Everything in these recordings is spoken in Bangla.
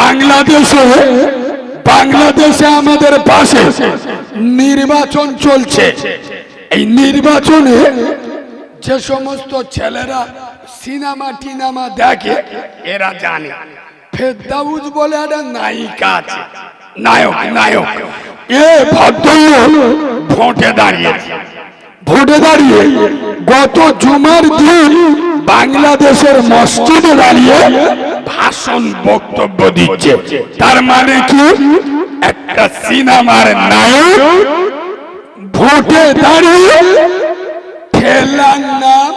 বাংলাদেশে বাংলাদেশে আমাদের পাশে নির্বাচন চলছে। এই নির্বাচনে যে সমস্ত ছেলেরা সিনেমা টিনামা দেখে, এরা জানে ফেরদাউজ বলে একটা নায়িকা নায়ক নায়ক। এ ভদ্রলোক ভোটে দাঁড়িয়েছে। ভোটে দাঁড়িয়ে গত জুমার দিন বাংলাদেশের মসজিদে দাঁড়িয়ে ভাষণ বক্তব্য দিচ্ছে। তার মানে কি? একটা সিনেমার নায়ক ভোটে দাঁড়িয়ে ঠেলার নাম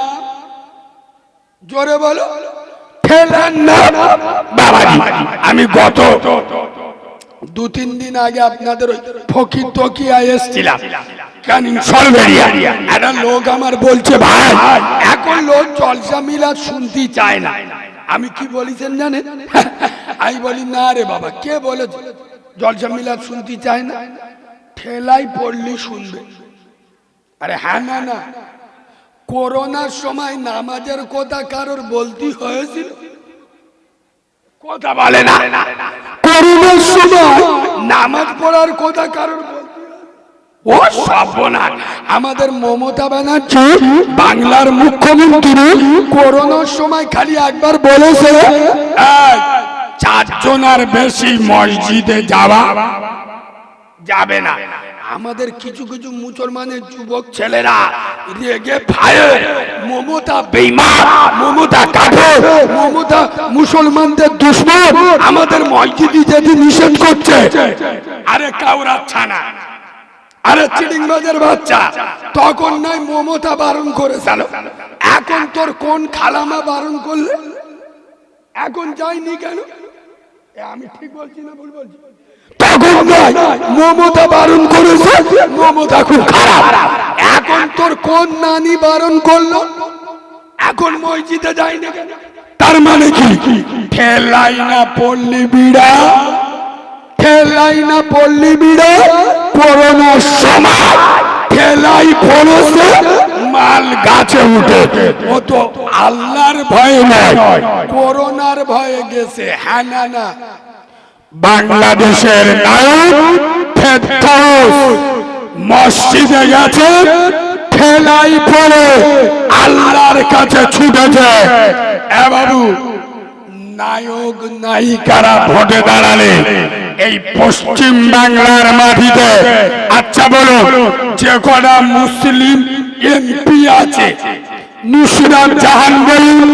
জোরে বলো। ঠেলার নাম বাবাজি। আমি গত দু তিন দিন আগে আপনাদের ওই ফকির তকিয়া এসছিলাম। শুনতে চায় না। আমি কি বলিছেন জানেন? আমি বলি, না রে বাবা, কে জলসা মিলা শুনতে চায় না? ঠেলাই পড়লি শুনবে। আরে হ্যাঁ না না। করোনার সময় নামাজের কথা কারোর বলতে হয়েছিল? কথা বলে না। করোনার সময় নামাজ পড়ার কথা কারোর ও সর্বনাশ। আমাদের মমতা ব্যানার্জি বাংলার মুখ্যমন্ত্রী। করোনার সময় খালি একবার বলেছে "এই, চারজন আর বেশি মসজিদে যাওয়া যাবে না। আমাদের কিছু কিছু মুসলমানের যুবক ছেলেরা রেগে মমতা বেইমান মমতা কাঠোর মমতা মুসলমানদের দুশ্মন। আমাদের মসজিদে যেতে নিষেধ করছে আরে কাউরাচ্ছা না আরে চিডিংবাজের বাচ্চা, তখন নয় মমতা বারণ করে করেছিল। এখন তোর কোন খালামা বারণ করলে? এখন যাইনি কেন? আমি ঠিক বলছি না ভুল বলছি? তখন নয় মমতা বারণ করেছে, মমতা খুব খারাপ। তোর কোন নানি বারণ করল? এখন মসজিদে যাইনি কেন? তার মানে কি? ঠেলাই না পড়লি বিড়া ঠেলাই না পড়লি বিড়া করোনার সময় ঠেলাই পড়েছে, মাল গাছে উঠে। ও তো আল্লাহর ভয়ে নয়, করোনার ভয়ে গেছে। হ্যাঁ না না। বাংলাদেশের নায়ক মসজিদে গেছে ঠেলাই পড়ে, আল্লাহর কাছে এ বাবু, নায়ক, নায়িকারা ভোটে দাঁড়ালে। এই পশ্চিম বাংলার মাটিতে আচ্ছা বলো যে কটা মুসলিম এমপি আছে? নুসরাত জাহান বলুন,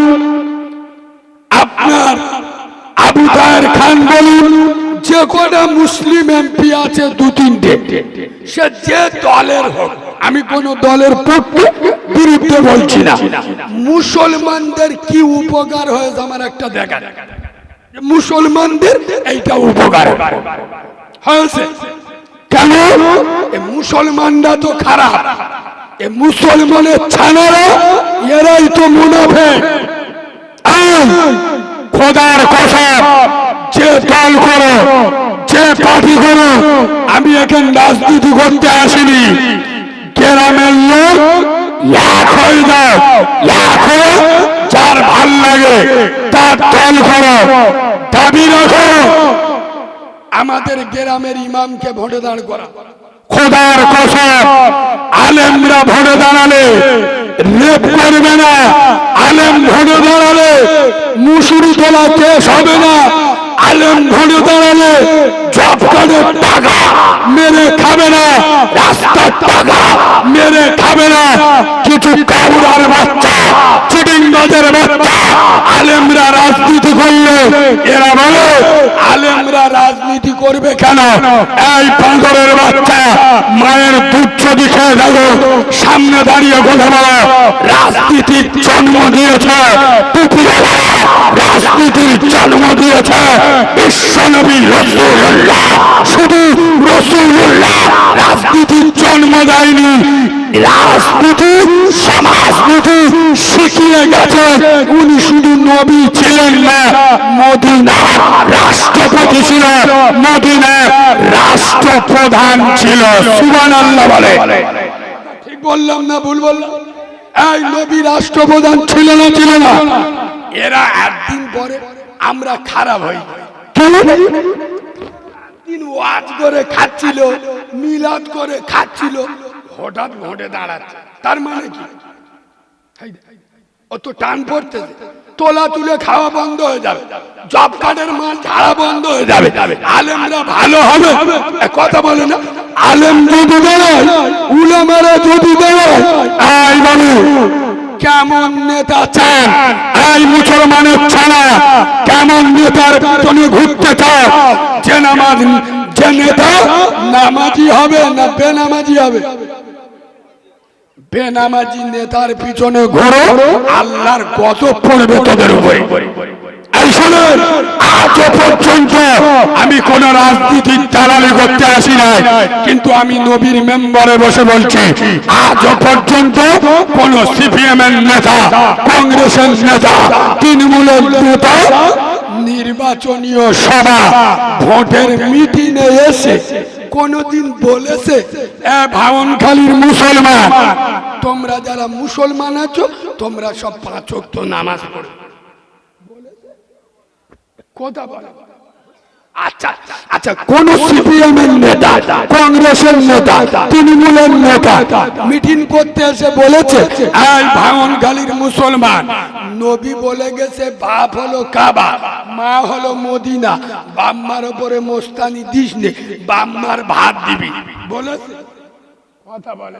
আপনার আবু তাহের খান বলুন, যে কটা মুসলিম এমপি আছে দু তিনটে। সে যে দলের হোক, আমি কোন দলের পক্ষে বিরুদ্ধে বলছি না। মুসলমানদের কি উপকার হয়েছে আমার একটা দেখা যে মুসলমানদের এইটা উপকার। কেন? মুসলমানরা তো খারাপ। এ মুসলমানের ছানারা, এরাই তো মুনাফে। খোদার কসম, যে দল করো, যে করো, আমি এখানে রাজনীতি করতে আসিনি। গ্রামের লোক যার ভালো লাগে তার দল করো, দাবি রাখো। আমাদের গ্রামের ইমামকে ভোটে দাঁড় করা। খোদার কসম, আলেমরা ভোটে দাঁড়ালে রেপ করবে না, আলেম ভোটে দাঁড়ালে মুসুরি তোলা কেস হবে না। আলেম ভোটে দাঁড়ালে জব কার্ডের টাকা, মেরে খাবে না, রাস্তার টাকা, মেরে খাবে না। কিছু কাউরার বাচ্চা চিটিং বাজের বাচ্চা, আলেমরা রাজনীতি করলে এরা বলে, আলেমরা রাজনীতি করবে কেন? এই পাঁচরের বাচ্চা, মায়ের দুধ যদি খেয়ে সামনে দাঁড়িয়ে কথা বলো, রাজনীতির জন্ম দিয়েছে। টুপিওয়ালা রাজনীতির জন্ম দিয়েছে। বিশ্বনবী রসুল্লাহ শুধু রসুল্লাহ রাজনীতির জন্ম দেয়নি, রাজনীতি, সমাজনীতি শিখিয়ে গেছে। উনি শুধু নবী ছিলেন না মদিনা রাষ্ট্রপতি ছিল মদিনা রাষ্ট্রপ্রধান ছিল। সুবান আল্লাহ বলে। ঠিক বললাম না, ভুল বললাম। এই নবী রাষ্ট্রপ্রধান ছিল না ছিল না। এরা একদিন পরে আমরা খারাপ হই। দিন ওয়াজ করে খাচ্ছিল মিলাদ করে খাচ্ছিল হঠাৎ ভোটে দাঁড়াচ্ছে। তার মানে কি? অত টান পড়তেছে। তোলা তুলে খাওয়া বন্ধ হয়ে যাবে। জব কার্ডের মাল ঝাড়া বন্ধ হয়ে যাবে। আলেমরা ভালো হবে। কথা বলে না আলেম যদি দাঁড়ায় উলামারা যদি দাঁড়ায় আই বাবু। কেমন নেতা চান এই মুসলমানের ছাড়া কেমন নেতার পিছনে ঘুরতে চায়? যে নামাজ যে নেতা নামাজি হবে না বেনামাজি হবে? বেনামাজি নেতার পিছনে ঘোরো আল্লাহর গজব পড়বে তোদের উপরে। শোনেন, আজও পর্যন্ত আমি কোন রাজনীতির দালালি করতে আসি নাই, কিন্তু আমি নবীর মেম্বারে বসে বলছি, আজও পর্যন্ত কোন সিপিএম এর নেতা, কংগ্রেসের নেতা, তৃণমূলের নেতা, নির্বাচনীয় সভা, ভোটের মিটিংয়ে এসে কোনদিন বলেছে মুসলমান, তোমরা যারা মুসলমান আছো, তোমরা সব নামাজ পড়ো। কথা বলো। আচ্ছা আচ্ছা কোন সিপিএম এর নেতা কংগ্রেসের নেতা তৃণমূলের নেতা মিটিং করতে এসে বলেছে এই ভাঙনখালীর মুসলমান। নবী বলে গেছে বাপ হলো কাবা মা হলো মদিনা বাম্মার উপরে মোস্তানি দিস নে বাম্মার ভাত দিবি। বলেছে। কথা বলে।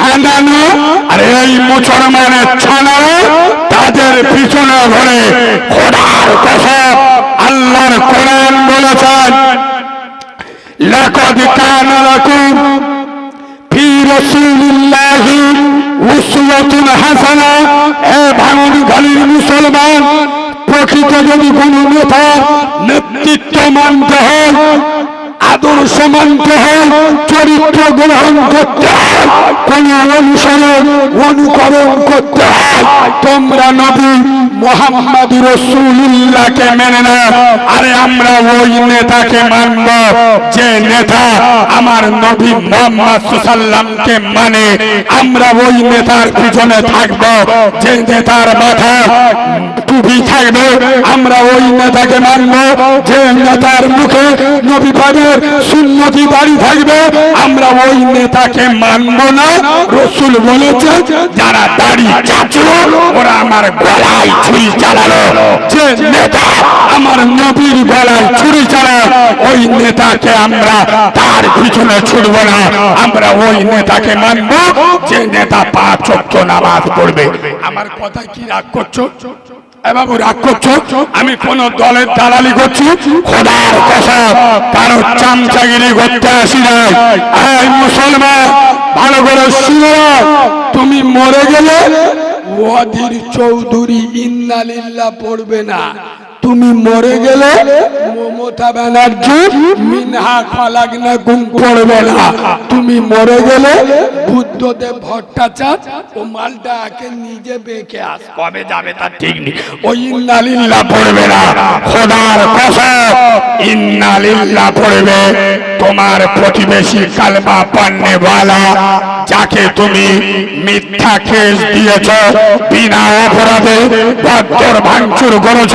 হানানো আর এই মুসলমানের ছানারা তাদের পিছনে ঘরে খোদার কসম আল্লাহর কোরআন বলেছেন, লাকাদ কানা লাকুম ফি রাসূলিল্লাহি উসওয়াতুন হাসানা। এ ভাঙন মুসলমান, প্রকৃত যদি কোন নেতা নেতৃত্ব মানতে হয় আদর্শ মানতে চরিত্র গ্রহণ করতে অনুসরণ অনুকরণ করতে তোমরা নবী মোহাম্মদ রসুল্লাহকে মেনে না আরে আমরা ওই নেতাকে মানব, যে নেতা আমার নবী মোহাম্মদ সুসাল্লামকে মানে। আমরা ওই নেতার পিছনে থাকব, যে নেতার মাথা টুপি থাকবে। আমরা ওই নেতাকে মানব, যে নেতার মুখে নবী পাবের সুন্নতি বাড়ি থাকবে, আমরা ওই নেতাকে মানব না। রসুল বলেছে, যারা দাড়ি চাচলো ওরা আমার গলায় ছুরি চালালো। যে নেতা আমার নবীর গলায় ছুরি চালায়, ওই নেতাকে আমরা তার পিছনে ছুটব না। আমরা ওই নেতাকে মানব, যে নেতা পাঁচ চক্ষ নামাজ পড়বে। আমার কথা কি রাগ করছ? বাবু রাগ করছ? আমি কোন দলের দালালি করছি, খোদার কথা কারও চামচাগিরি করতে আসি নাই। মুসলমান, ভালো করে শুনে তুমি মরে গেলে ওয়াদির চৌধুরী ইন্দালিল্লা পড়বে না। তুমি মরে গেলে মমতা ব্যানার্জি মিনহা খালাগনা গুম পড়বে না। তুমি মরে গেলে বুদ্ধদেব ভট্টাচার্য ও মালটাকে নিজে বেঁকে আস। কবে যাবে তার ঠিক নেই। ওই ইন্নালিল্লাহ পড়বে না। খোদার কসম ইন্নালিল্লাহ পড়বে। তোমার প্রতিবেশী কালমা পান্নেওয়ালা যাকে তুমি মিথ্যা কেস দিয়েছ বিনা অপরাধে বদ্ধর ভাঙচুর করেছ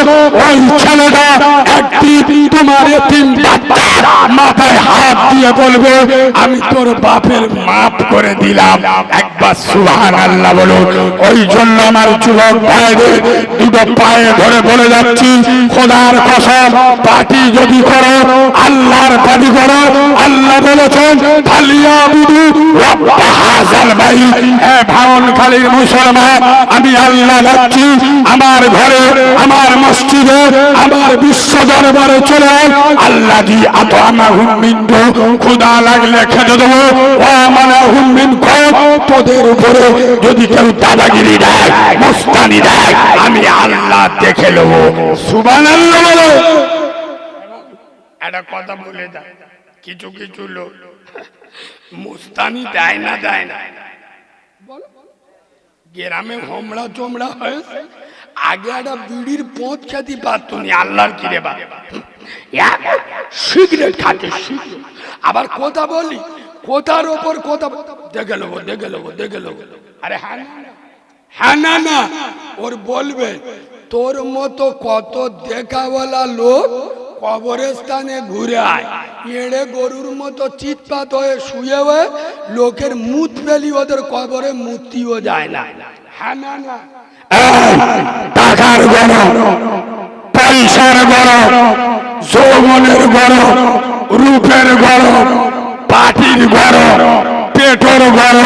ছেলেটা তোমার মাথায় হাত দিয়ে বলবে, আমি তোর বাপের মাপ করে দিলাম। একবার সুহান আল্লাহ বলুন। ওই জন্য আমার যুবক ভাইদের দুটো পায়ে ধরে বলে যাচ্ছি, খোদার কসম পার্টি যদি করো, আল্লাহর পার্টি করো। আল্লাহ বলেছেন, ফালিয়া বুধু খালির মুসলমান, আমি আল্লাহ যাচ্ছি আমার ঘরে আমার মসজিদে আমার বিশ্ব দরবারে চলে। আল্লাহ জি আত আমার হুমিন্দ খুদা লাগলে খেতে দেবো। ও আমার তোদের উপরে যদি কেউ দাদাগিরি দেয়, মস্তানি দেয়, আমি আল্লাহ দেখে নেব। সুবান আল্লাহ একটা কথা বলে দেয় কিছু কিছু লোক মুস্তানি দেয় না দেয় না। গ্রামে হোমড়া চোমড়া হয়েছে আগে একটা বিড়ির পোঁত খেতে পারতো নি, আল্লাহর কিরে বা সিগারেট খাতে আবার কথা বলি কোথার ওপর কথা দেখে লোবো দেখে লোবো দেখে লোবো আরে হ্যাঁ। হ্যাঁ না না ওর বলবে, তোর মতো কত দেখাওয়ালা লোক কবরস্থানে ঘুরে আয়। এড়ে গরুর মতো চিৎপাত হয়ে শুয়ে হয়ে লোকের মুত ফেলি, ওদের কবরে মুতিও যায় না। হ্যাঁ না না টাকার গড়, পয়সার গড়, যৌবনের গড়, রূপের গড়, পাটির গড়, পেটর গড়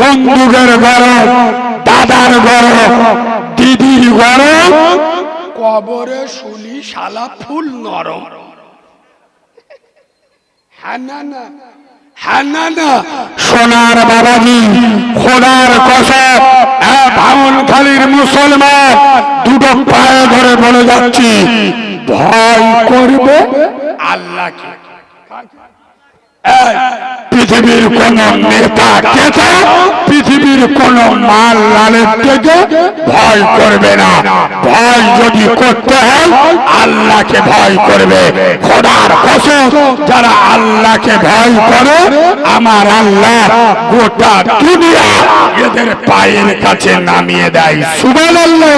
বন্দুকের গড়, দাদার গড়, দিদির গড়। কবরে শুলি শালা ফুল নরম। হ্যাঁ না না। সোনার বাবাজি খোদার ভাঙন খালির মুসলমান দুটো পায়ে ধরে বলে যাচ্ছি ভয় করবে আল্লাহকে। পৃথিবীর কোন নেতা কেতা পৃথিবীর কোন মাল লালের থেকে ভয় করবে না। ভয় যদি করতে হয়, আল্লাহকে ভয় করবে। খোদার কসম, যারা আল্লাহকে ভয় করে, আমার আল্লাহ গোটা দুনিয়া এদের পায়ের কাছে নামিয়ে দেয়। সুবান আল্লাহ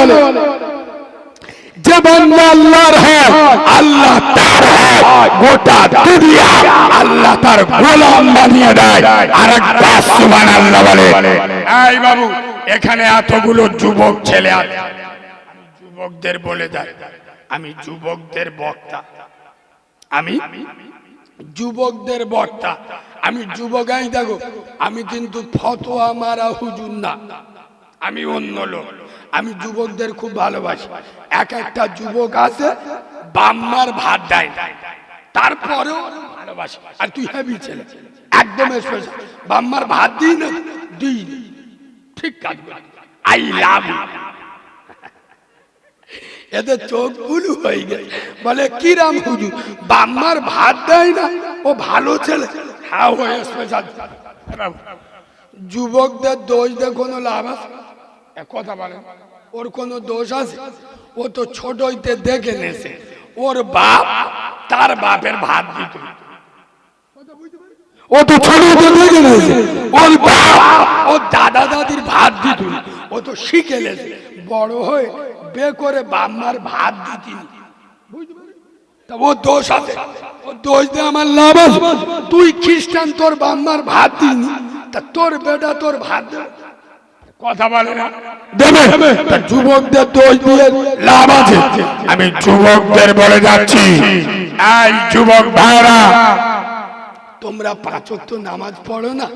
যে বান্দা আল্লাহর হয়, আল্লাহ তার এখানে এতগুলো যুবক ছেলে আছে। যুবকদের বলে দেয় আমি যুবকদের বক্তা। আমি যুবকদের বক্তা। আমি যুবকাই দেখো, আমি কিন্তু ফতোয়া মারা হুজুর না। আমি অন্য লোক। আমি যুবকদের খুব ভালোবাসি। এক একটা যুবক আছে বাম্মার ভাত দেয়। তারপরেও ভালোবাসি। আর তুই হেবি ছেলে। একদম বাম্মার ভাত দিই না, দিই। ঠিক কাজ আই লাভ এদের চোখগুলো হয়ে গেছে। বলে কি রাম হুজুর? বাম্মার ভাত দেয় না, ও ভালো ছেলে। হ্যাঁ হয়ে স্পেশাল যুবকদের দোষ দিয়ে কোনো লাভ আছে? কথা বলে। ওর কোনো দোষ আছে? ও তো ছোট হইতে দেখে নেছে। ওর বাপ তার বাপের ভাত দিত। ও তো ছোট ওর বাপ ও দাদা দাদির ভাত দিত। ও তো শিখে নেছে বড় হয়ে বে করে বাম্মার ভাত দিতিনি তা ও দোষ আছে। ও দোষ দিয়ে আমার লাভ তুই খ্রিস্টান তোর বাম্মার ভাত দিনি তা তোর বেটা তোর ভাত দেবে কথা বলে না। দেবে। যুবকদের দোষ দিয়ে লাভ আছে। আমি যুবকদের বলে যাচ্ছি। এই যুবক ভাইরা তোমরা পাঁচক তো নামাজ পড়ো না।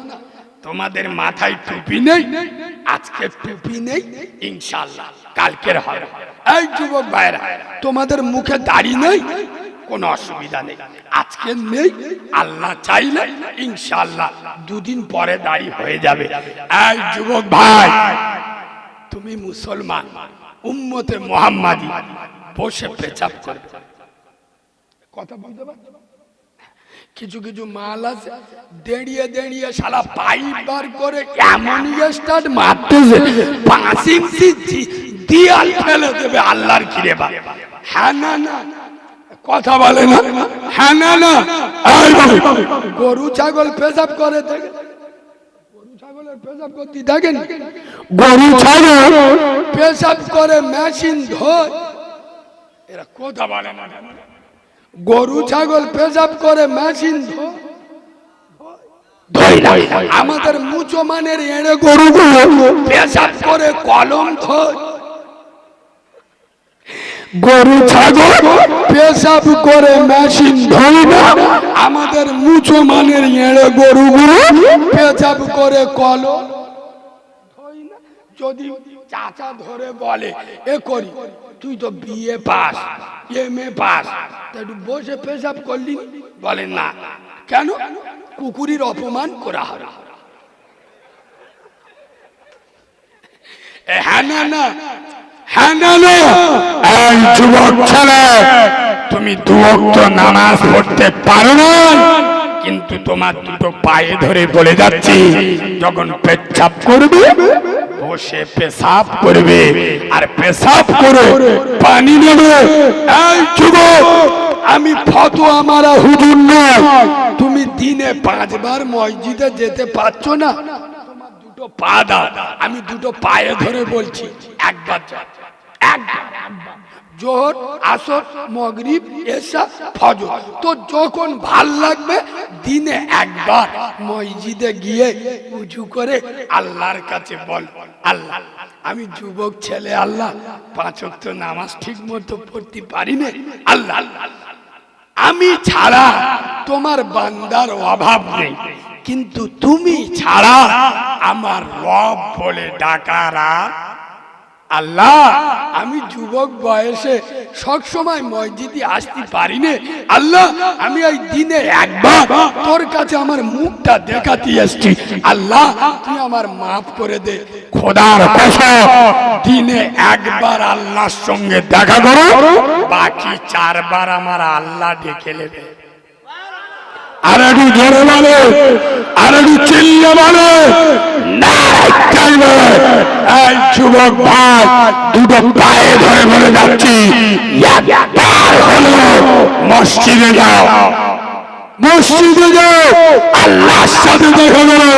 তোমাদের মাথায় টুপি নেই। আজকে টুপি নেই। ইনশাল্লাহ কালকের হবে। এই যুবক ভাইরা তোমাদের মুখে দাড়ি নেই। কোনো অসুবিধা নেই। আজকে নেই, আল্লাহ চাইলে ইনশাল্লাহ দুদিন পরে দাড়ি হয়ে যাবে। এই যুবক ভাই, তুমি মুসলমান, উম্মতে মোহাম্মদী, বসে পেচাপ করবে কথা বলতে পারছ? কিছু কিছু মাল আছে, দেড়িয়ে দেড়িয়ে শালা পাইপ বার করে এমন স্টার্ট মারতেছে। পাঁচ ইঞ্চি দিয়াল ফেলে দেবে আল্লাহর কিরে বা হ্যাঁ না না। কথা বলে না। হ্যাঁ না না। গরু ছাগল পেশাব করে দেখে। গরু ছাগলের পেশাব করতে দেখেন। গরু ছাগল পেশাব করে মেশিন ধোয় এরা কথা বলে না। গরু ছাগল পেশাব করে মেশিন আমাদের মুচো মানের এড়ে গরুগুলো পেশাব করে কলম ধোয় গরু, ছাগল, পেশাব করে মেশিন ধোয় না। আমাদের মুচো মানের এড়ে গরুগুলো পেশাব করে কল। যদি চাচা ধরে বলে, এ করি, তুই তো বিয়ে পাস এম এ পাস একটু বসে পেশাব করলি? বলে, না। কেন? কুকুরির অপমান করা হবে হ্যাঁ না না। হ্যাঁ তুমি নামাজ পড়তে পারো না। কিন্তু তোমার দুটো পায়ে ধরে বলে যাচ্ছি, যখন পেচ্ছাপ করবে, বসে পেশাব করবে। আর পেশাব করে পানি নেবে। আমি হুজুর তুমি দিনে পাঁচবার মসজিদে যেতে পারছ না। দুটো পা দাও। আমি দুটো পায়ে ধরে বলছি, একবার জোহর, আসর, মগরিব এসা ফজর। তো যখন ভালো লাগবে, দিনে একবার মসজিদে গিয়ে উঁচু করে আল্লাহর কাছে বল, আল্লাহ, আমি যুবক ছেলে, আল্লাহ, পাঁচ ওয়াক্ত নামাজ ঠিক মতো পড়তে পারি না আল্লাহ, আমি ছাড়া তোমার বান্দার অভাব নেই। কিন্তু তুমি ছাড়া আমার রব বলে ডাকারা আল্লাহ, আমি যুবক বয়সে সব সময় মসজিদে আসতে পারি না আল্লাহ, আমি ওই দিনে একবার তোর কাছে আমার মুখটা দেখাতে এসছি। আল্লাহ, তুই আমার মাফ করে দে। খোদার দিনে একবার আল্লাহর সঙ্গে দেখা করো, বাকি চারবার আমার আল্লাহ ডেকে নেবে। আর একটু জোরে বলে আর একটু চিল্লে বলে। নারায় থাকবে। এই যুবক ভাই দুটো পায়ে ধরে বলে যাচ্ছি মসজিদে যাও। মসজিদে যাও আল্লাহর সাথে দেখা করো।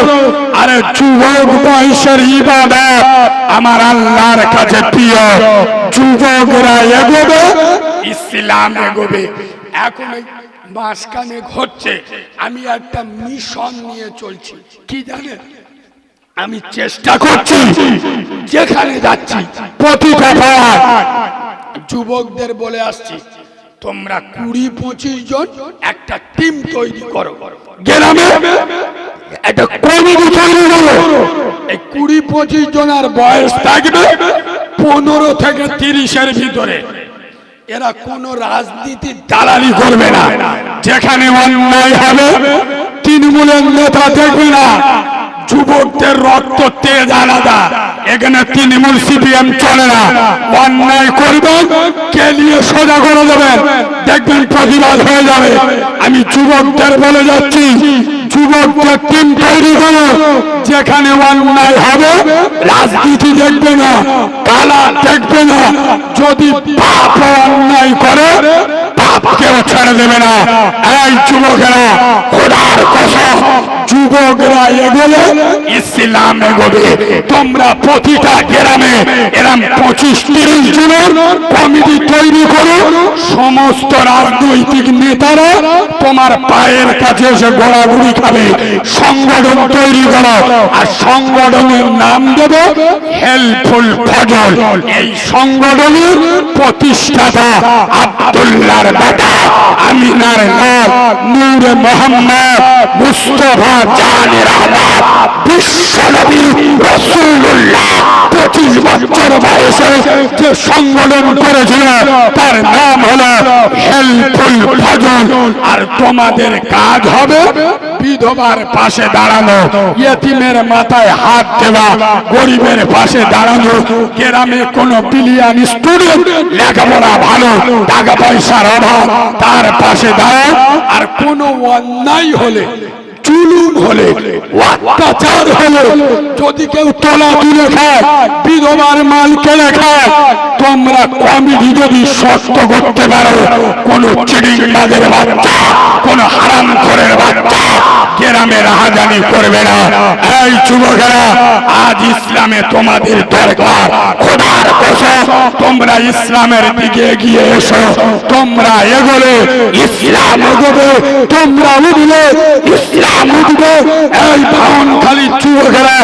আরে যুবক বয়সের ইবাদত আমার আল্লাহর কাছে প্রিয়। যুবকরা এগোবে ইসলাম এগোবে। এখন মাঝখানে ঘটছে। আমি একটা মিশন নিয়ে চলছি। কি জানেন? আমি চেষ্টা করছি, যেখানে যাচ্ছি যুবকদের বলে আসছি, তোমরা কুড়ি পঁচিশ জন একটা টিম তৈরি করো। গ্রামে একটা তৈরি করো এই কুড়ি পঁচিশ জনের বয়স থাকবে পনেরো থেকে তিরিশের ভিতরে। এরা কোন রাজনীতির দালালি করবে না। যেখানে অন্যায় হবে, তৃণমূলের নেতা দেখবে না। যুবকদের রক্ত তেজ আলাদা। এখানে তৃণমূল সিপিএম চলে না। অন্যায় করবেন কে নিয়ে সোজা করে দেবেন দেখবেন প্রতিবাদ হয়ে যাবে। আমি যুবকদের বলে যাচ্ছি যুবকদের টিম তৈরি করো। যেখানে অন্যায় হবে, রাজনীতি দেখবে না, কালা দেখবে না। যদি পাপ অন্যায় করে পাপ কেউ ছেড়ে দেবে না। এই যুবকেরা, খোদার কসম যুবকরা এগোলে ইসলাম এগোবে তোমরা প্রতিটা গ্রামে এরম পঁচিশ তিরিশ জনের কমিটি তৈরি করো সমস্ত রাজনৈতিক নেতারা তোমার পায়ের কাছে এসে গোড়াগুড়ি খাবে সংগঠন তৈরি করো আর সংগঠনের নাম দেবে হেল্পফুল ফজল। এই সংগঠনের প্রতিষ্ঠাতা আব্দুল্লাহর বেটা আমিনার নাম নূর মোহাম্মদ মুস্তফা জানের বিশ্বনবী রসুল্লাহ পঁচিশ বছর তার নাম হলো আর তোমাদের কাজ হবে বিধবার পাশে দাঁড়ানো ইয়েতিমের মাথায় হাত দেওয়া গরিবের পাশে দাঁড়ানো গ্রামে কোনো বিলিয়ান স্টুডেন্ট লেখাপড়া ভালো টাকা পয়সার অভাব তার পাশে দাঁড়ায় আর কোনো অন্যায় হলে জুলুম হলে অত্যাচার হলে যদি কেউ তোলা তুলে খায় বিধবার মাল কেড়ে খায় তোমরা কমিটি যদি শক্ত করতে পারো কোন চিড়িংবাজের বাচ্চা কোন হারাম বাচ্চা গ্রামে রাহাজানি করবে না। এই যুবকেরা আজ ইসলামে তোমাদের দরকার। খোদার কসম তোমরা ইসলামের দিকে এগিয়ে এসো। তোমরা এগোলে ইসলাম এগোবে। তোমরা উঠলে ইসলাম উঠবে এই ভাবন খালি যুবকেরা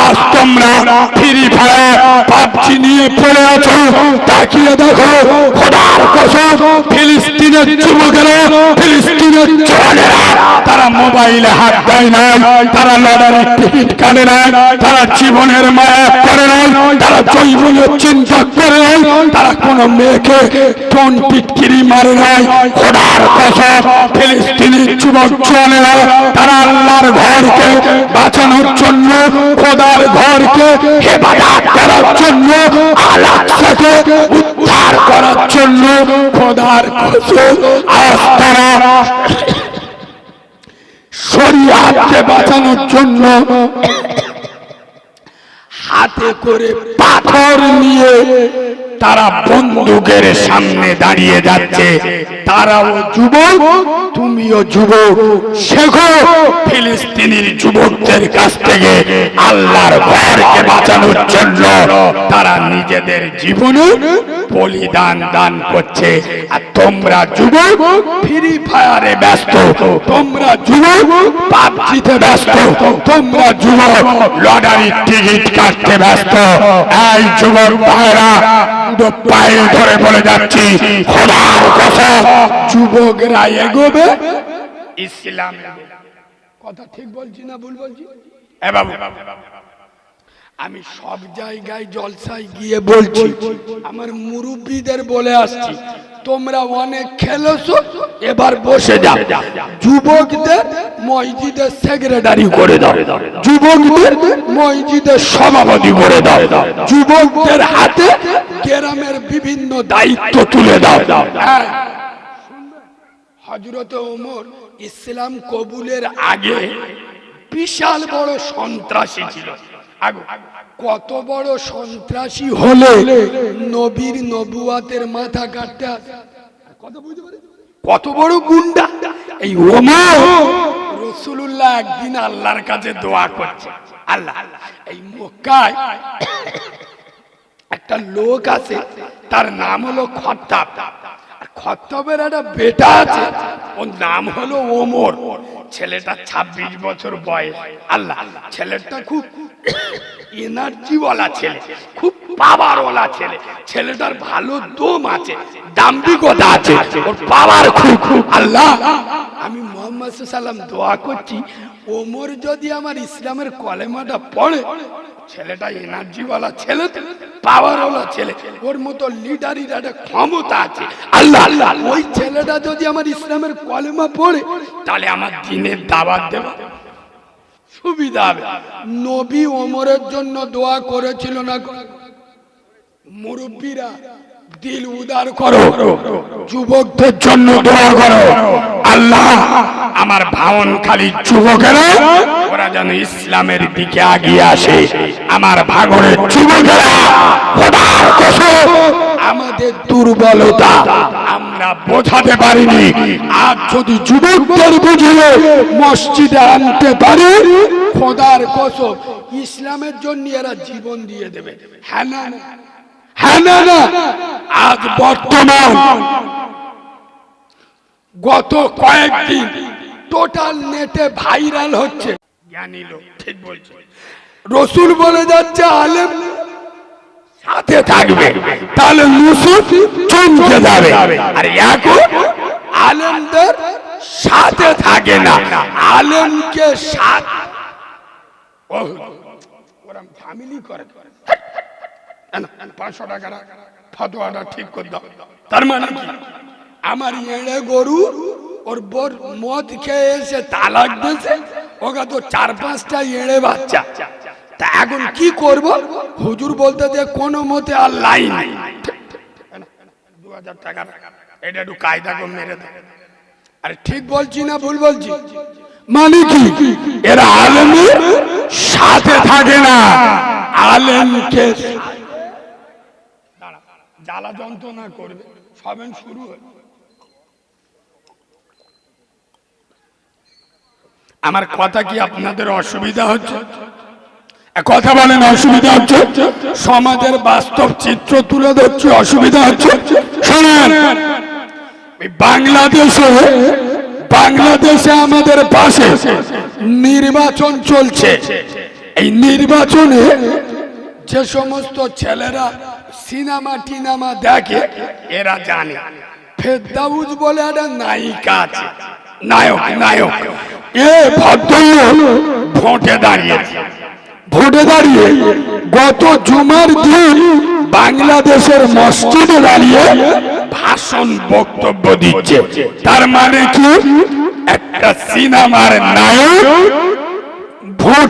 আজ তোমরা ফ্রি ফায়ার পাবজি নিয়ে পড়ে আছো। তাকিয়ে দেখো, খোদার কসম ফিলিস্তিনের যুবকেরা, ফিলিস্তিনের তারা মোবাইলে হাত দেয় নাই, তারা লড়ার টিকিট কাটে নাই, তারা জীবনের মায়া করে নাই, তারা জৈবনের চিন্তা করে নাই, তারা কোন মেয়েকে কোন টিটকিরি মারে নাই, খোদার কসম ফিলিস্তিনের যুবক জওয়ানেরা, তারা আল্লাহর ঘরকে বাঁচানোর জন্য, খোদার ঘরকে হেফাজত করার জন্য করার জন্য খোদার বাঁচানোর জন্য হাতে করে পাথর নিয়ে তারা বন্দুকের সামনে দাঁড়িয়ে যাচ্ছে। তারাও যুবক তুমিও যুবক শেখো ফিলিস্তিনির যুবকদের কাছ থেকে আল্লাহর ঘরকে বাঁচানোর জন্য তারা নিজেদের জীবনে বলিদান দান করছে। আর তোমরা যুবক ফ্রি ফায়ারে ব্যস্ত, তোমরা যুবক, পাবজিতে ব্যস্ত, তোমরা যুবক, লটারির টিকিট কাটতে ব্যস্ত। এই যুবক ভাইরা পায়ে ধরে বলে যাচ্ছি যুবকরা এগোবে ইসলাম। কথা ঠিক বলছি না ভুল বলছি? আমি সব জায়গায় জলসায় গিয়ে বলছি আমার মুরব্বীদের বলে আসছি তোমরা অনেক খেলেছো এবার বসে যাও। যুবকদের মসজিদের সেক্রেটারি করে দাও। যুবকদের মসজিদের সভাপতি করে দাও। যুবকদের হাতে গ্রামের বিভিন্ন দায়িত্ব তুলে দাও। হ্যাঁ। হজরত ওমর ইসলাম কবুলের আগে বিশাল বড় সন্ত্রাসী ছিল। কত বড় সন্ত্রাসী হলে নবীর নবুয়াতের মাথা কাটতে কত বুঝতে পারি? কত বড় গুন্ডা? এই ওমর রসুল্লাহ একদিন আল্লাহর কাছে দোয়া করছে। আল্লাহ, এই মক্কায় একটা লোক আছে, তার নাম হলো খত্তাব। খত্তাবের একটা বেটা আছে। ওর নাম হলো ওমর। ছেলেটা ২৬ বছর বয়স। আল্লাহ, ছেলেটা খুব এনার্জি ওয়ালা ছেলে, খুব পাওয়ার ওয়ালা ছেলে। ছেলেটার ভালো দম আছে, দাম্ভিকতা আছে। ওর পাওয়ার খুব। আল্লাহ, আমি মোহাম্মদ সাল্লাম দোয়া করছি ওমর যদি আমার ইসলামের কলেমাটা পড়ে, ছেলেটা এনার্জিওয়ালা ছেলে পাওয়ারওয়ালা ছেলে। ওর মতো লিডারির একটা ক্ষমতা আছে। আল্লাহ আল্লাহ ওই ছেলেটা যদি আমার ইসলামের কলেমা পড়ে, তাহলে আমার দিনের দাবাত দেবে। সুবিধা হবে। নবী ওমরের জন্য দোয়া করেছিল না মুরব্বীরা দিল উদার করো। যুবকদের জন্য দোয়া করো। আল্লাহ, আমার ভাবন খালি যুবকেরা, ওরা যেন ইসলামের দিকে আগিয়ে আসে। আমার ভাগনের যুবকেরা আমাদের দুর্বলতা আমরা বোঝাতে পারিনি। আর যদি যুবকদের বুঝিয়ে মসজিদে আনতে পারি, খোদার কসম, ইসলামের জন্য এরা জীবন দিয়ে দেবে। হ্যাঁ না? হ্যাঁ না? আজ বর্তমান গত কয়েকদিন টোটাল নেটে ভাইরাল হচ্ছে। জ্ঞানী লোক ঠিক বলছে। রসুল বলে যাচ্ছে আলেম সাথে থাকবে তাহলে মুসুফ চমকে যাবে। আর এখন আলেমদের সাথে থাকে না আলেমকে সাথ ওরম ফ্যামিলি করে। পাঁচশো টাকা ফতোয়াটা ঠিক করে দাও। তার মানে আমার এড়ে গরু ওর বোর মদ খেয়ে এসে তালাক দিয়েছে। ওকে তো চার পাঁচটা এড়ে বাচ্চা। তা এখন কি করব? হুজুর বলতে যে কোনো মতে আর লাইন দু হাজার টাকা। এটা একটু কায়দা করে মেরে দেয় আরে ঠিক বলছি না ভুল বলছি? মানে কি? এরা আলেমের সাথে থাকে না। আলেমকে জ্বালা যন্ত্রণা করবে। সবেন শুরু হয়ে আমার কথা কি আপনাদের অসুবিধা হচ্ছে? কথা বলেন, অসুবিধা হচ্ছে? সমাজের বাস্তব চিত্র তুলে ধরছে, অসুবিধা হচ্ছে? শোনেন বাংলাদেশে বাংলাদেশে আমাদের পাশে নির্বাচন চলছে। এই নির্বাচনে যে সমস্ত ছেলেরা সিনেমা টিনামা দেখে, এরা জানে ফেরদাউজ বলে একটা নায়িকা আছে। নায়ক নায়ক। এ ভদ্রলোক ভোটে দাঁড়িয়েছে ভোটে দাঁড়িয়ে গত জুমার দিন বাংলাদেশের মসজিদে দাঁড়িয়ে ভাষণ বক্তব্য দিচ্ছে। তার মানে কি? একটা সিনেমার নায়ক ভোট